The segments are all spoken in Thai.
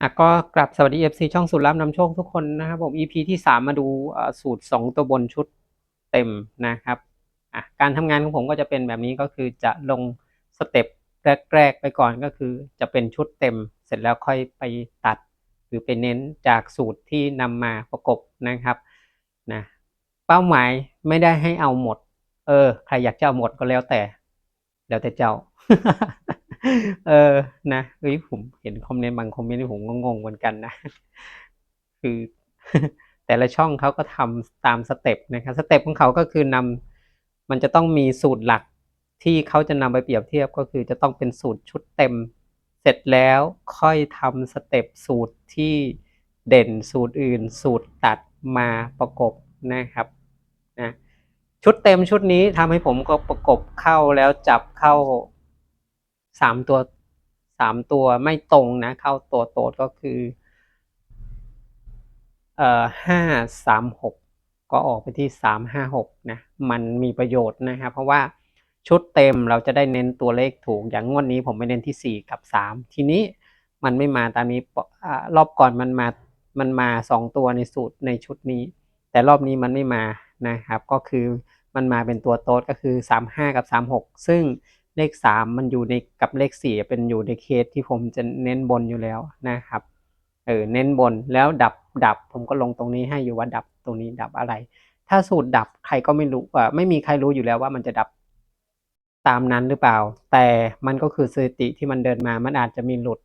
อะก็กลับสวัสดี FC ช่องสูตรลับนำโชคทุกคนนะครับผม EP ที่ 3 มาดูสูตร 2 ตัวบนชุดเต็มนะครับอะการทำงานของผมก็จะเป็นแบบนี้ก็คือจะลงสเต็ปแรก ๆ ไปก่อนก็คือจะเป็นชุดเต็มเสร็จแล้วค่อยไปตัด หรือไปเน้นจากสูตรที่นำมาประกบนะครับนะเป้าหมายไม่ได้ให้เอาหมด เออ ใครอยากจะเอาหมดก็แล้วแต่ แล้วแต่เจ้า เออ นะเฮ้ยผมเห็นคอมเมนต์บางคอมเมนต์ที่ผมก็งงเหมือนกันนะ คือแต่ละช่องเขาก็ทำตามสเต็ปนะครับสเต็ปของเขาก็คือนำมันจะต้องมีสูตรหลักที่เขาจะนำไปเปรียบเทียบก็คือจะต้องเป็นสูตรชุดเต็ม เสร็จแล้วค่อยทำสเต็ปสูตรที่เด่นสูตรอื่น สูตรตัดมาประกบนะครับนะชุดเต็มชุดนี้ทำให้ผมก็ประกบเข้าแล้วจับเข้า สามตัวสามตัวไม่ตรงนะ เข้าตัวโตดก็คือเอ่อห้าสามหกก็ออกไปที่สามห้าหกนะมันมีประโยชน์นะครับ เพราะว่าชุดเต็มเราจะได้เน้นตัวเลขถูกอย่างงวดนี้ผมไปเน้นที่สี่กับสามทีนี้มันไม่มาตามนี้รอบก่อนมันมามันมาสองตัวในสูตรในชุดนี้ แต่รอบนี้มันไม่มานะครับ ก็คือมันมาเป็นตัวโต๊ดก็คือ35กับ36ซึ่ง เลข 3 มันอยู่ในกับเลข 4 เป็นอยู่ในเคสที่ผมจะเน้นบนอยู่แล้วนะครับเออเน้นบนแล้วดับดับผมก็ลงตรงนี้ให้อยู่ว่าดับตรงนี้ดับอะไร ถ้าสูตรดับใครก็ไม่รู้ว่าไม่มีใครรู้อยู่แล้วว่ามันจะดับตามนั้นหรือเปล่า แต่มันก็คือสถิติที่มันเดินมามันอาจจะมีหลุด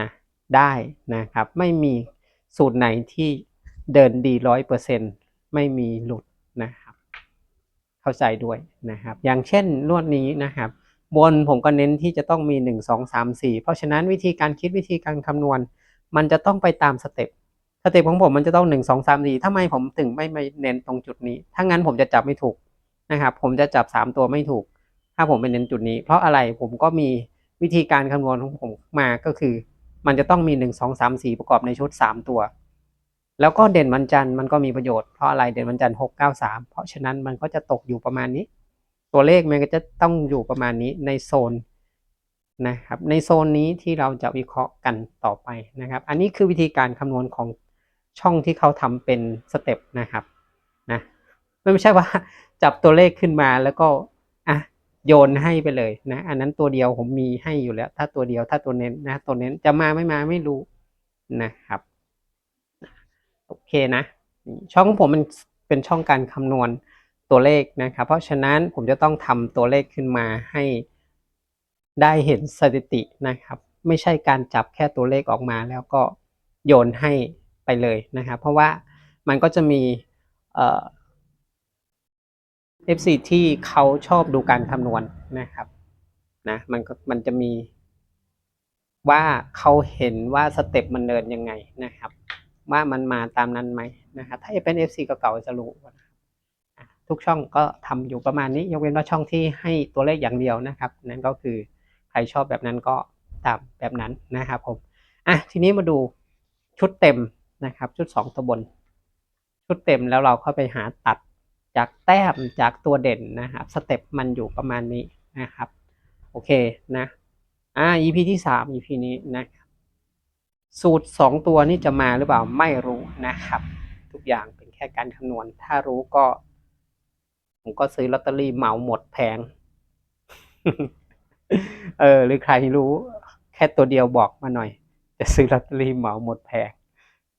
นะได้นะครับ ไม่มีสูตรไหนที่เดินดีร้อยเปอร์เซ็นไม่มีหลุดนะ เข้าใจด้วยนะครับ อย่างเช่นนวดนี้นะครับ บนผมก็เน้นที่จะต้องมี 1 2 3 4 เพราะฉะนั้นวิธีการคิดวิธีการคำนวณ มันจะต้องไปตามสเต็ปสเต็ปของผมมันจะต้อง 1 2 3 4ทำไมผมถึงไม่ไม่เน้นตรงจุดนี้ ถ้างั้นผมจะจับไม่ถูกนะครับ ผมจะจับ 3 ตัวไม่ถูก ถ้าผมไปเน้นจุดนี้ เพราะอะไรผมก็มีวิธีการคำนวณของผมมาก็คือ มันจะต้องมี 1 2 3 4 ประกอบในชุด 3 ตัว แล้วก็เด่นวันจันทร์มันก็มีประโยชน์เพราะอะไรเด่นวันจันทร์หกเก้าสามเพราะฉะนั้นมันก็จะตกอยู่ประมาณนี้ ตัวเลขมันก็จะต้องอยู่ประมาณนี้ในโซนนะครับในโซนนี้ที่เราจะวิเคราะห์กันต่อไปนะครับ อันนี้คือวิธีการคำนวณของช่องที่เขาทำเป็นสเต็ปนะครับนะไม่ใช่ว่าจับตัวเลขขึ้นมาแล้วก็อะโยนให้ไปเลยนะอันนั้นตัวเดียวผมมีให้อยู่แล้ว ถ้าตัวเดียวถ้าตัวเน้นนะตัวเน้นจะมาไม่มาไม่รู้นะครับ โอเคนะ ช่องของผมมันเป็นช่องการคำนวณตัวเลขนะครับ เพราะฉะนั้นผมจะต้องทำตัวเลขขึ้นมาให้ได้เห็นสถิตินะครับ ไม่ใช่การจับแค่ตัวเลขออกมาแล้วก็โยนให้ไปเลยนะครับ เพราะว่ามันก็จะมีเอ่อ FC ที่เขาชอบดูการคำนวณนะครับนะมันก็มันจะมีว่าเขาเห็นว่าสเต็ปมันเดินยังไงนะครับ ว่ามันมาตามนั้นไหมนะครับถ้าเป็น FC เก่าๆจะรู้ทุกช่องก็ทำอยู่ประมาณนี้ ยกเว้นว่าช่องที่ให้ตัวเลขอย่างเดียวนะครับ นั่นก็คือใครชอบแบบนั้นก็ตามแบบนั้นนะครับผมอะทีนี้มาดูชุดเต็มนะครับ ชุด 2 ตัวบน ชุดเต็มแล้วเราเข้าไปหาตัดจากแต้มจากตัวเด่นนะครับสเต็ปมันอยู่ประมาณนี้นะครับ โอเคนะอ่า EP ที่ 3 EP นี้นะครับ สูตร 2 ตัวนี้จะมาหรือเปล่าไม่รู้นะครับ ทุกอย่างเป็นแค่การคำนวณ ถ้ารู้ก็ ผมก็ซื้อลอตเตอรี่เหมาหมดแผงเออ หรือใครรู้ แค่ตัวเดียวบอกมาหน่อย จะซื้อลอตเตอรี่เหมาหมดแผง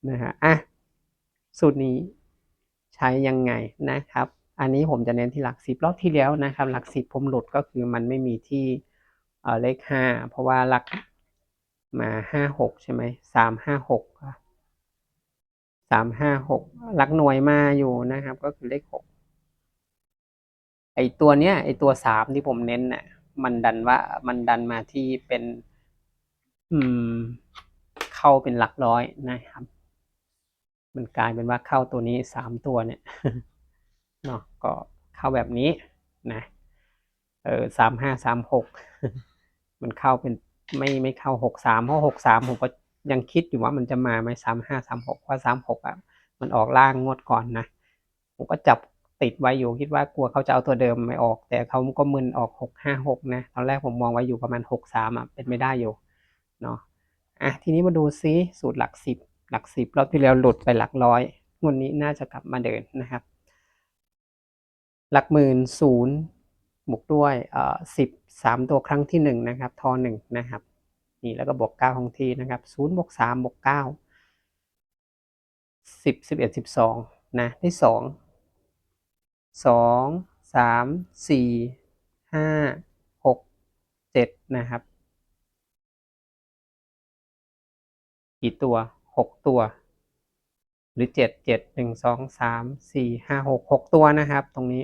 นะฮะอะสูตรนี้ใช้ยังไงนะครับ อันนี้ผมจะเน้นที่หลักสิบรอบที่แล้วนะครับ หลักสิบผมหลุดก็คือมันไม่มีที่เเลขห้าเพราะว่าหลัก มาห้าหกใช่ไหมสามห้าหกสามห้าหกหลักหน่วยมาอยู่นะครับ ก็คือเลขหกไอตัวเนี้ยไอตัวสามที่ผมเน้นน่ะมันดันว่ามันดันมาที่เป็น อืม เข้าเป็นหลักร้อยนะครับ มันกลายเป็นว่าเข้าตัวนี้สามตัวเนี่ยเนาะก็เข้าแบบนี้นะ เออสามห้าสามหกมันเข้าเป็น ไม่ไม่เข้าหกสามเพราะหกสามผมก็ยังคิดอยู่ว่ามันจะมาไหมสามห้าสามหกเพราะสามหกอะมันออกล่างงวดก่อนนะผมก็จับติดไว้อยู่คิดว่ากลัวเขาจะเอาตัวเดิมไม่ออก แต่เขาก็มึนออกหกห้าหกนะตอนแรกผมมองไว้อยู่ประมาณหกสามอะเป็นไม่ได้อยู่เนาะอะทีนี้มาดูซิสูตรหลักสิบหลักสิบรอบที่แล้วหลุดไปหลักร้อยงวดนี้น่าจะกลับมาเดินนะครับ หลักหมื่นศูนย์ บวกด้วยเอ่อสิบสามตัวครั้งที่หนึ่งนะครับทอหนึ่งนะครับนี่แล้วก็บวกเก้าของทีนะครับศูนย์บวกสามบวกเก้าสิบสิบเอ็ดสิบสองนะได้สองสองสามสี่ห้าหกเจ็ดนะครับกี่ตัวหกตัว หรือเจ็ดเจ็ดหนึ่งสองสามสี่ห้าหกหกตัวนะครับ ตรงนี้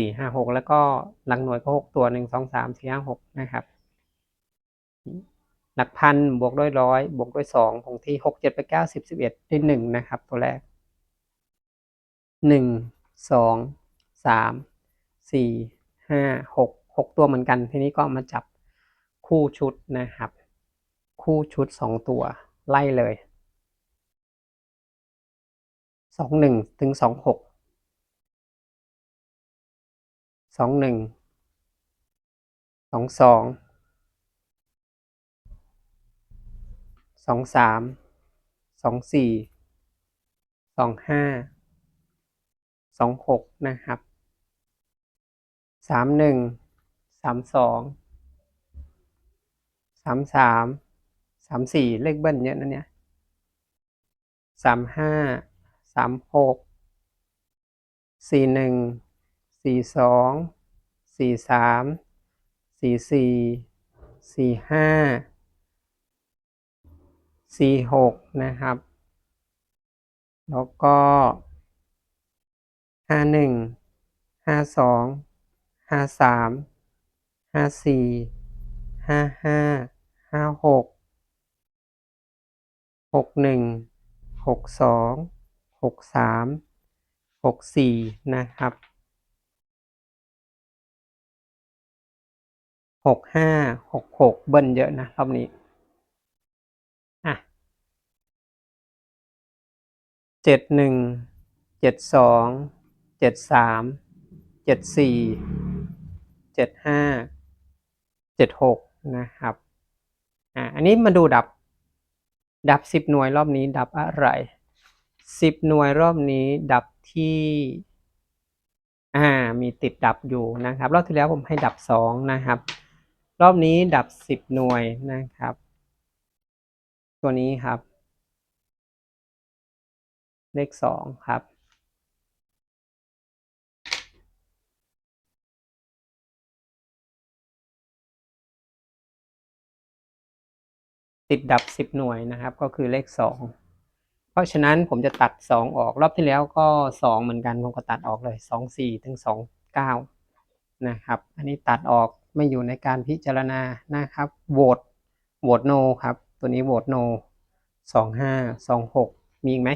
สี่ห้าหกแล้วก็หลังหน่วยก็หกตัวหนึ่งสองสามสี่ห้าหกนะครับ หลักพันบวกด้วยร้อยบวกด้วยสองคงที่หกเจ็ดไปเก้าสิบสิบเอ็ดได้หนึ่งนะครับ ตัวแรกหนึ่งสองสามสี่ห้าหกหกตัวเหมือนกัน ทีนี้ก็มาจับคู่ชุดนะครับ คู่ชุดสองตัวไล่เลยสองหนึ่งถึงสองหก สองหนึ่งสองสองสองสามสองสี่สองห้าสองหกนะครับสามหนึ่งสามสองสามสามสามสี่เลขเบิ้ลเยอะนะเนี่ยสามห้าสามหกสี่หนึ่ง สี่สองสี่สามสี่สี่สี่ห้าสี่หกนะครับ แล้วก็ห้าหนึ่งห้าสองห้าสามห้าสี่ห้าห้าห้าหกหกหนึ่งหกสองหกสามหกสี่นะครับ หกห้าหกหกเบิ้ลเยอะนะรอบนี้อะเจ็ดหนึ่งเจ็ดสองเจ็ดสามเจ็ดสี่เจ็ดห้าเจ็ดหกนะครับอะอันนี้มาดูดับดับสิบหน่วยรอบนี้ดับอะไรสิบหน่วยรอบนี้ดับที่อ่ามีติดดับอยู่นะครับ รอบที่แล้วผมให้ดับสองนะครับ รอบนี้ดับสิบหน่วยนะครับ ตัวนี้ครับ เลขสองครับ ติดดับสิบหน่วยนะครับ ก็คือเลขสองเพราะฉะนั้นผมจะตัดสองออกรอบที่แล้วก็สองเหมือนกันผมก็ตัดออกเลยสองสี่ถึงสองเก้านะครับ อันนี้ตัดออก ไม่อยู่ในการพิจารณานะครับโหวตโหวตโนครับ ตัวนี้โหวตโนสองห้าสองหกมีอีกไหม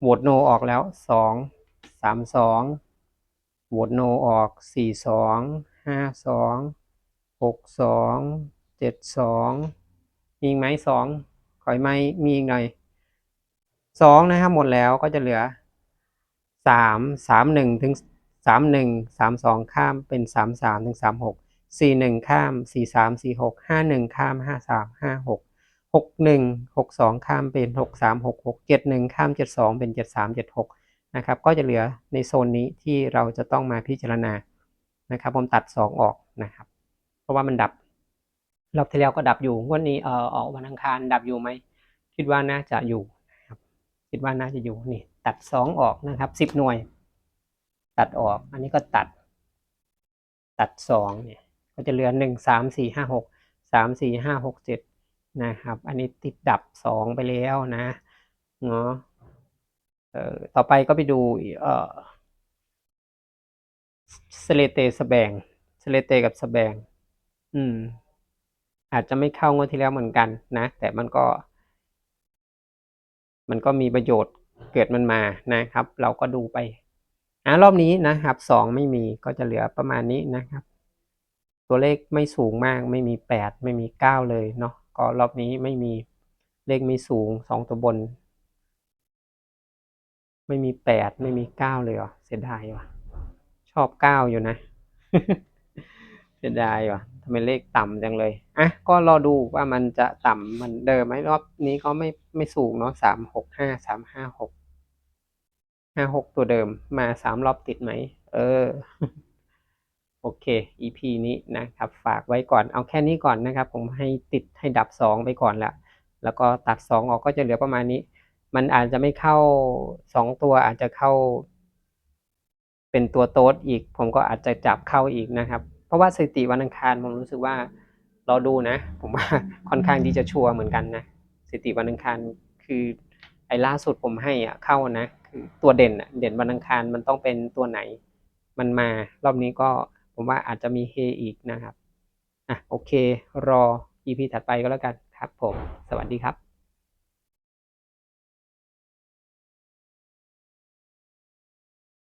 โหวตโนออกแล้วสองสามสองโหวตโนออกสี่สองห้าสองหกสองเจ็ดสองมีอีกไหมสองขอยไหมมีอีกหน่อยสองนะครับหมดแล้วก็จะเหลือสามสามหนึ่งถึง สามหนึ่งสามสองข้ามเป็นสามสามถึงสามหกสี่หนึ่งข้ามสี่สามสี่หกห้าหนึ่งข้ามห้าสามห้าหกหกหนึ่งหกสองข้ามเป็นหกสามหกหกเจ็ดหนึ่งข้ามเจ็ดสองเป็นเจ็ดสามเจ็ดหกนะครับก็จะเหลือในโซนนี้ที่เราจะต้องมาพิจารณานะครับผมตัดสองออกนะครับ เพราะว่ามันดับรอบที่แล้วก็ดับอยู่วันนี้เอ่อออกวันอังคารดับอยู่ไหมคิดว่าน่าจะอยู่นะครับคิดว่าน่าจะอยู่นี่ตัดสองออกนะครับสิบหน่วย ตัดออก อันนี้ก็ตัด ตัดสองเนี่ย ก็จะเหลือหนึ่งสามสี่ห้าหกสามสี่ห้าหกเจ็ดนะครับ อันนี้ติดดับสองไปแล้วนะเนาะเอ่อต่อไปก็ไปดูเอ่อสเลเตสแบงสเลเตกับสแบงอืม อาจจะไม่เข้างวดที่แล้วเหมือนกันนะ แต่มันก็ มันก็มีประโยชน์เกิดมันมานะครับ เราก็ดูไป อ่ารอบนี้นะครับสองไม่มีก็จะเหลือประมาณนี้นะครับ ตัวเลขไม่สูงมากไม่มีแปดไม่มีเก้าเลยเนาะก็รอบนี้ไม่มีเลขไม่สูงสองตัวบน ไม่มีแปดไม่มีเก้าเลยอะเสียดายว่ะ ชอบเก้าอยู่นะ เสียดายว่ะทำไมเลขต่ำจังเลยอะก็รอดูว่ามันจะต่ำมือนเดิมไหมรอบนี้ก็ไม่ไม่สูงเนาะสามหกห้าสามห้าหก ห้าหกตัวเดิมมาสามรอบติดไหม เออ โอเค EP นี้นะครับ ฝากไว้ก่อน เอาแค่นี้ก่อนนะครับ ผมให้ติดให้ดับสองไปก่อนละ แล้วก็ตัดสองออกก็จะเหลือประมาณนี้ มันอาจจะไม่เข้าสองตัวอาจจะเข้า เป็นตัวโต๊ดอีก ผมก็อาจจะจับเข้าอีกนะครับ เพราะว่าสถิติวันอังคารผมรู้สึกว่าเราดูนะ ผมว่าค่อนข้างที่จะชัวร์เหมือนกันนะสถิติวันอังคารคือไอ้ล่าสุดผมให้อะเข้านะ ตัวเด่นอะเด่นวันอังคารมันต้องเป็นตัวไหน มันมารอบนี้ก็ผมว่าอาจจะมีเฮอีกนะครับอะโอเค รอ EP ถัดไปก็แล้วกันครับผม สวัสดีครับ